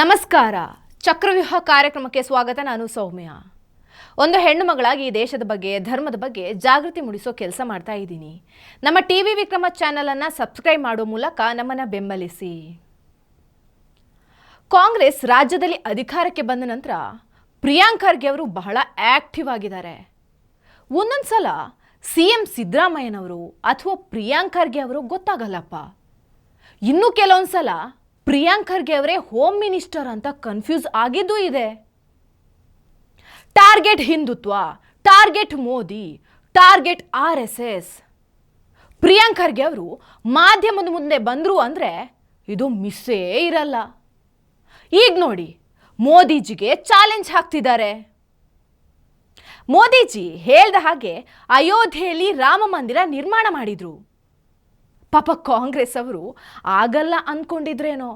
ನಮಸ್ಕಾರ. ಚಕ್ರವ್ಯೂಹ ಕಾರ್ಯಕ್ರಮಕ್ಕೆ ಸ್ವಾಗತ, ನಾನು ಸೌಮ್ಯ. ಒಂದು ಹೆಣ್ಣು ಮಗಳಾಗಿ ಈ ದೇಶದ ಬಗ್ಗೆ, ಧರ್ಮದ ಬಗ್ಗೆ ಜಾಗೃತಿ ಮೂಡಿಸೋ ಕೆಲಸ ಮಾಡ್ತಾ ಇದ್ದೀನಿ. ನಮ್ಮ ಟಿ ವಿ ವಿಕ್ರಮ ಚಾನಲನ್ನು ಸಬ್ಸ್ಕ್ರೈಬ್ ಮಾಡೋ ಮೂಲಕ ನಮ್ಮನ್ನು ಬೆಂಬಲಿಸಿ. ಕಾಂಗ್ರೆಸ್ ರಾಜ್ಯದಲ್ಲಿ ಅಧಿಕಾರಕ್ಕೆ ಬಂದ ನಂತರ ಪ್ರಿಯಾಂಕ್ ಖರ್ಗೆ ಅವರು ಬಹಳ ಆಕ್ಟಿವ್ ಆಗಿದ್ದಾರೆ. ಒಂದೊಂದು ಸಲ ಸಿ ಎಂ ಸಿದ್ದರಾಮಯ್ಯನವರು ಅಥವಾ ಪ್ರಿಯಾಂಕ್ ಖರ್ಗೆ ಅವರು ಗೊತ್ತಾಗಲ್ಲಪ್ಪ. ಇನ್ನೂ ಕೆಲವೊಂದು ಸಲ ಪ್ರಿಯಾಂಕ್ ಖರ್ಗೆ ಅವರೇ ಹೋಮ್ ಮಿನಿಸ್ಟರ್ ಅಂತ ಕನ್ಫ್ಯೂಸ್ ಆಗಿದ್ದೂ ಇದೆ. Target Hindutva, target Modi, target R S S. Priyank Kharge ಅವರು ಮಾಧ್ಯಮದ ಮುಂದೆ ಬಂದರು ಅಂದರೆ ಇದು ಮಿಸ್ಸೇ ಇರಲ್ಲ. ಈಗ ನೋಡಿ, ಮೋದಿಜಿಗೆ ಚಾಲೆಂಜ್ ಹಾಕ್ತಿದ್ದಾರೆ. ಮೋದಿಜಿ ಹೇಳ್ದ ಹಾಗೆ ಅಯೋಧ್ಯೆಯಲ್ಲಿ ರಾಮ ಮಂದಿರ ನಿರ್ಮಾಣ ಮಾಡಿದ್ರು. ಪಾಪ ಕಾಂಗ್ರೆಸ್ ಅವರು ಆಗಲ್ಲ ಅಂದ್ಕೊಂಡಿದ್ರೇನೋ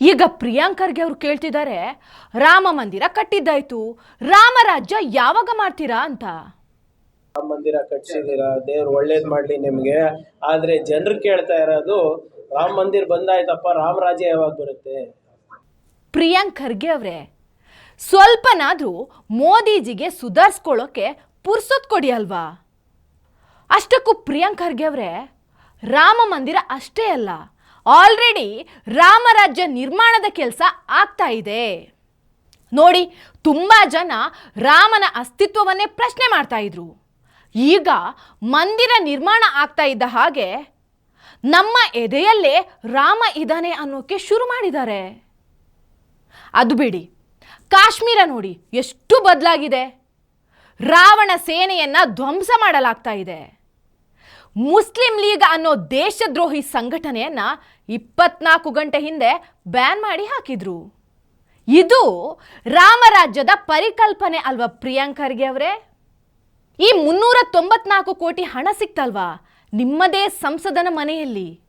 ಈಗ ಪ್ರಿಯಾಂಕರ್ಗೆ ಅವರು ಕೇಳ್ತಿದ್ದಾರೆ ರಾಮ ಮಂದಿರ ಕಟ್ಟಿದ್ದಾಯ್ತು ರಾಮರಾಜ್ಯ ಯಾವಾಗ ಮಾಡ್ತೀರಾ ಅಂತ? ರಾಮ ಮಂದಿರ ಕಟ್ಸಿದೀರಾ ದೇವ್ರು ಒಳ್ಳೇದ್ ಮಾಡ್ಲಿ ನಿಮ್ಗೆ. ಆದ್ರೆ ಜನರು ಕೇಳ್ತಾ ಇರೋದು ರಾಮ ಮಂದಿರ ಬಂದಾಯ್ತಪ್ಪ ರಾಮರಾಜ್ಯ ಯಾವಾಗ ಬರುತ್ತೆ? ಪ್ರಿಯಾಂಕ್ ಖರ್ಗೆ ಅವರೇ ಸ್ವಲ್ಪನಾದರೂ ಮೋದಿಜಿಗೆ ಸುಧಾರಿಸ್ಕೊಳ್ಳೋಕೆ ಪುರ್ಸೊತ್ ಕೊಡಿ ಅಲ್ವಾ? ಅಷ್ಟಕ್ಕೂ ಪ್ರಿಯಾಂಕ್ ಖರ್ಗೆ ಅವರೇ ರಾಮ ಮಂದಿರ ಅಷ್ಟೇ ಅಲ್ಲ ಆಲ್ರೆಡಿ ರಾಮರಾಜ್ಯ ನಿರ್ಮಾಣದ ಕೆಲಸ ಆಗ್ತಾ ಇದೆ. ನೋಡಿ, ತುಂಬ ಜನ ರಾಮನ ಅಸ್ತಿತ್ವವನ್ನೇ ಪ್ರಶ್ನೆ ಮಾಡ್ತಾ ಇದ್ರು. ಈಗ ಮಂದಿರ ನಿರ್ಮಾಣ ಆಗ್ತಾ ಇದ್ದ ಹಾಗೆ ನಮ್ಮ ಎದೆಯಲ್ಲೇ ರಾಮ ಇದ್ದಾನೆ ಅನ್ನೋಕ್ಕೆ ಶುರು ಮಾಡಿದ್ದಾರೆ. ಅದು ಬಿಡಿ, ಕಾಶ್ಮೀರ ನೋಡಿ ಎಷ್ಟು ಬದಲಾಗಿದೆ. ರಾವಣ ಸೇನೆಯನ್ನು ಧ್ವಂಸ ಮಾಡಲಾಗ್ತಾ ಇದೆ. ಮುಸ್ಲಿಂ ಲೀಗ್ ಅನ್ನೋ ದೇಶದ್ರೋಹಿ ಸಂಘಟನೆಯನ್ನ ಇಪ್ಪತ್ನಾಲ್ಕು ಗಂಟೆ ಹಿಂದೆ ಬ್ಯಾನ್ ಮಾಡಿ ಹಾಕಿದ್ರು. ಇದು ರಾಮರಾಜ್ಯದ ಪರಿಕಲ್ಪನೆ ಅಲ್ವಾ ಪ್ರಿಯಾಂಕರ್ಗೆ ಅವರೇ? ಈ ಮುನ್ನೂರ ತೊಂಬತ್ನಾಲ್ಕು ಕೋಟಿ ಹಣ ಸಿಕ್ತಲ್ವಾ ನಿಮ್ಮದೇ ಸಂಸದನ ಮನೆಯಲ್ಲಿ?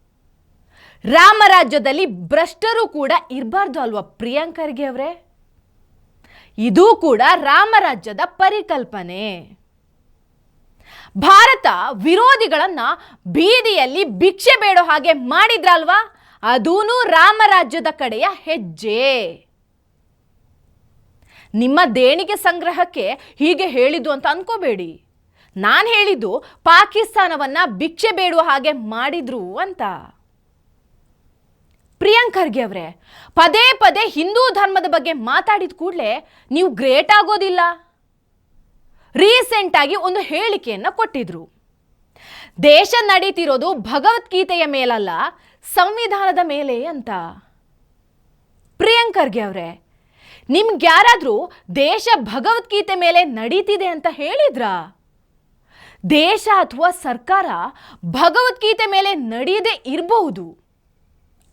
ರಾಮರಾಜ್ಯದಲ್ಲಿ ಭ್ರಷ್ಟರು ಕೂಡ ಇರಬಾರ್ದು ಅಲ್ವಾ ಪ್ರಿಯಾಂಕರ್ಗೆ ಅವರೇ? ಇದೂ ಕೂಡ ರಾಮರಾಜ್ಯದ ಪರಿಕಲ್ಪನೆ. ಭಾರತ ವಿರೋಧಿಗಳನ್ನ ಬೀದಿಯಲ್ಲಿ ಭಿಕ್ಷೆ ಬೇಡೋ ಹಾಗೆ ಮಾಡಿದ್ರಲ್ವಾ? ಅದೂನು ರಾಮರಾಜ್ಯದ ಕಡೆಯ ಹೆಜ್ಜೆ. ನಿಮ್ಮ ದೇಣಿಗೆ ಸಂಗ್ರಹಕ್ಕೆ ಹೀಗೆ ಹೇಳಿದ್ದು ಅಂತ ಅನ್ಕೋಬೇಡಿ. ನಾನು ಹೇಳಿದ್ದು ಪಾಕಿಸ್ತಾನವನ್ನ ಭಿಕ್ಷೆ ಬೇಡುವ ಹಾಗೆ ಮಾಡಿದ್ರು ಅಂತ. ಪ್ರಿಯಾಂಕ್ ಖರ್ಗೆ ಅವರೇ, ಪದೇ ಪದೇ ಹಿಂದೂ ಧರ್ಮದ ಬಗ್ಗೆ ಮಾತಾಡಿದ ಕೂಡಲೇ ನೀವು ಗ್ರೇಟ್ ಆಗೋದಿಲ್ಲ. ರೀಸೆಂಟ್ ಆಗಿ ಒಂದು ಹೇಳಿಕೆಯನ್ನ ಕೊಟ್ಟಿದ್ರು. ದೇಶ ನಡೀತಿರೋದು ಭಗವದ್ಗೀತೆಯ ಮೇಲಲ್ಲ, ಸಂವಿಧಾನದ ಮೇಲೆ ಅಂತ. ಪ್ರಿಯಾಂಕ್ ಖರ್ಗೆ ಅವರೇ, ನಿಮ್ಗೆ ಯಾರಾದರೂ ದೇಶ ಭಗವದ್ಗೀತೆ ಮೇಲೆ ನಡೀತಿದೆ ಅಂತ ಹೇಳಿದ್ರಾ? ದೇಶ ಅಥವಾ ಸರ್ಕಾರ ಭಗವದ್ಗೀತೆ ಮೇಲೆ ನಡೆಯದೇ ಇರಬಹುದು.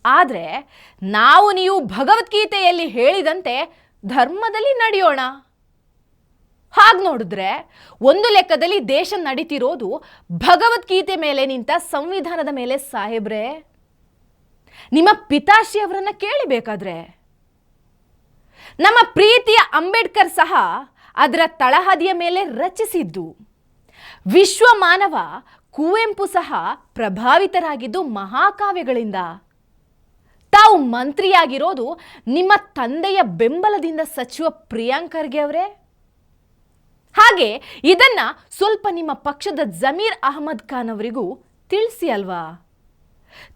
ಆದರೆ, ನಾವು ನೀವು ಭಗವದ್ಗೀತೆಯಲ್ಲಿ ಹೇಳಿದಂತೆ ಧರ್ಮದಲ್ಲಿ ನಡೆಯೋಣ. ಹಾಗೆ ನೋಡಿದ್ರೆ ಒಂದು ಲೆಕ್ಕದಲ್ಲಿ ದೇಶ ನಡೀತಿರೋದು ಭಗವದ್ಗೀತೆ ಮೇಲೆ ನಿಂತ ಸಂವಿಧಾನದ ಮೇಲೆ ಸಾಹೇಬ್ರೆ. ನಿಮ್ಮ ಪಿತಾಶ್ರೀ ಅವರನ್ನು ಕೇಳಿಬೇಕಾದ್ರೆ ನಮ್ಮ ಪ್ರೀತಿಯ ಅಂಬೇಡ್ಕರ್ ಸಹ ಅದರ ತಳಹದಿಯ ಮೇಲೆ ರಚಿಸಿದ್ದು. ವಿಶ್ವ ಮಾನವ ಕುವೆಂಪು ಸಹ ಪ್ರಭಾವಿತರಾಗಿದ್ದು ಮಹಾಕಾವ್ಯಗಳಿಂದ. ತಾವು ಮಂತ್ರಿಯಾಗಿರೋದು ನಿಮ್ಮ ತಂದೆಯ ಬೆಂಬಲದಿಂದ ಸಚಿವ ಪ್ರಿಯಾಂಕರ್ಗೆ ಅವರೇ. ಹಾಗೆ ಇದನ್ನ ಸ್ವಲ್ಪ ನಿಮ್ಮ ಪಕ್ಷದ ಜಮೀರ್ ಅಹಮದ್ ಖಾನ್ ಅವರಿಗೂ ತಿಳಿಸಿ ಅಲ್ವಾ?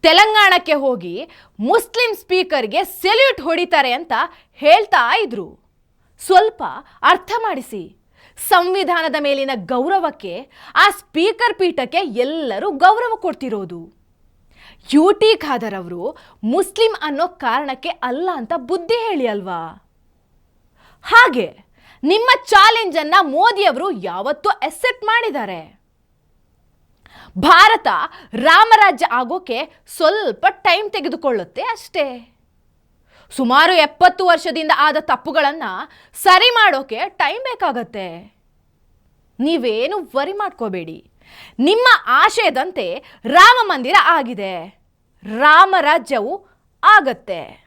ತೆಲಂಗಾಣಕ್ಕೆ ಹೋಗಿ ಮುಸ್ಲಿಂ ಸ್ಪೀಕರ್ಗೆ ಸೆಲ್ಯೂಟ್ ಹೊಡಿತಾರೆ ಅಂತ ಹೇಳ್ತಾ ಇದ್ರು. ಸ್ವಲ್ಪ ಅರ್ಥ ಮಾಡಿಸಿ. ಸಂವಿಧಾನದ ಮೇಲಿನ ಗೌರವಕ್ಕೆ, ಆ ಸ್ಪೀಕರ್ ಪೀಠಕ್ಕೆ ಎಲ್ಲರೂ ಗೌರವ ಕೊಡ್ತಿರೋದು. ಯು ಟಿ ಖಾದರ್ ಅವರು ಮುಸ್ಲಿಂ ಅನ್ನೋ ಕಾರಣಕ್ಕೆ ಅಲ್ಲ ಅಂತ ಬುದ್ಧಿ ಹೇಳಿ ಅಲ್ವಾ? ಹಾಗೆ ನಿಮ್ಮ ಚಾಲೆಂಜ್ ಅನ್ನ ಮೋದಿಯವರು ಯಾವತ್ತೂ ಅಕ್ಸೆಪ್ಟ್ ಮಾಡಿದ್ದಾರೆ. ಭಾರತ ರಾಮರಾಜ್ಯ ಆಗೋಕೆ ಸ್ವಲ್ಪ ಟೈಮ್ ತೆಗೆದುಕೊಳ್ಳುತ್ತೆ ಅಷ್ಟೇ. ಸುಮಾರು ಎಪ್ಪತ್ತು ವರ್ಷದಿಂದ ಆದ ತಪ್ಪುಗಳನ್ನು ಸರಿ ಮಾಡೋಕೆ ಟೈಮ್ ಬೇಕಾಗತ್ತೆ. ನೀವೇನು ವರಿ ಮಾಡ್ಕೋಬೇಡಿ. ನಿಮ್ಮ ಆಶಯದಂತೆ ರಾಮ ಮಂದಿರ ಆಗಿದೆ. ರಾಮರಾಜ್ಯವು ಆಗತ್ತೆ.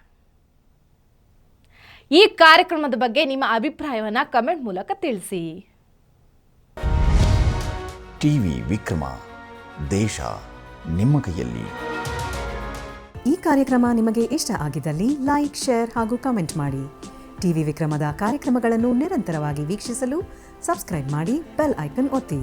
ಈ ಕಾರ್ಯಕ್ರಮದ ಬಗ್ಗೆ ನಿಮ್ಮ ಅಭಿಪ್ರಾಯವನ್ನು ಕಮೆಂಟ್ ಮೂಲಕ ತಿಳಿಸಿ. ಟಿವಿ ವಿಕ್ರಮ ದೇಶ ನಿಮ್ಮ ಕೈಯಲ್ಲಿ. ಈ ಕಾರ್ಯಕ್ರಮ ನಿಮಗೆ ಇಷ್ಟ ಆಗಿದ್ದಲ್ಲಿ ಲೈಕ್ ಶೇರ್ ಹಾಗೂ ಕಮೆಂಟ್ ಮಾಡಿ. ಟಿವಿ ವಿಕ್ರಮದ ಕಾರ್ಯಕ್ರಮಗಳನ್ನು ನಿರಂತರವಾಗಿ ವೀಕ್ಷಿಸಲು ಸಬ್ಸ್ಕ್ರೈಬ್ ಮಾಡಿ ಬೆಲ್ ಐಕನ್ ಒತ್ತಿ.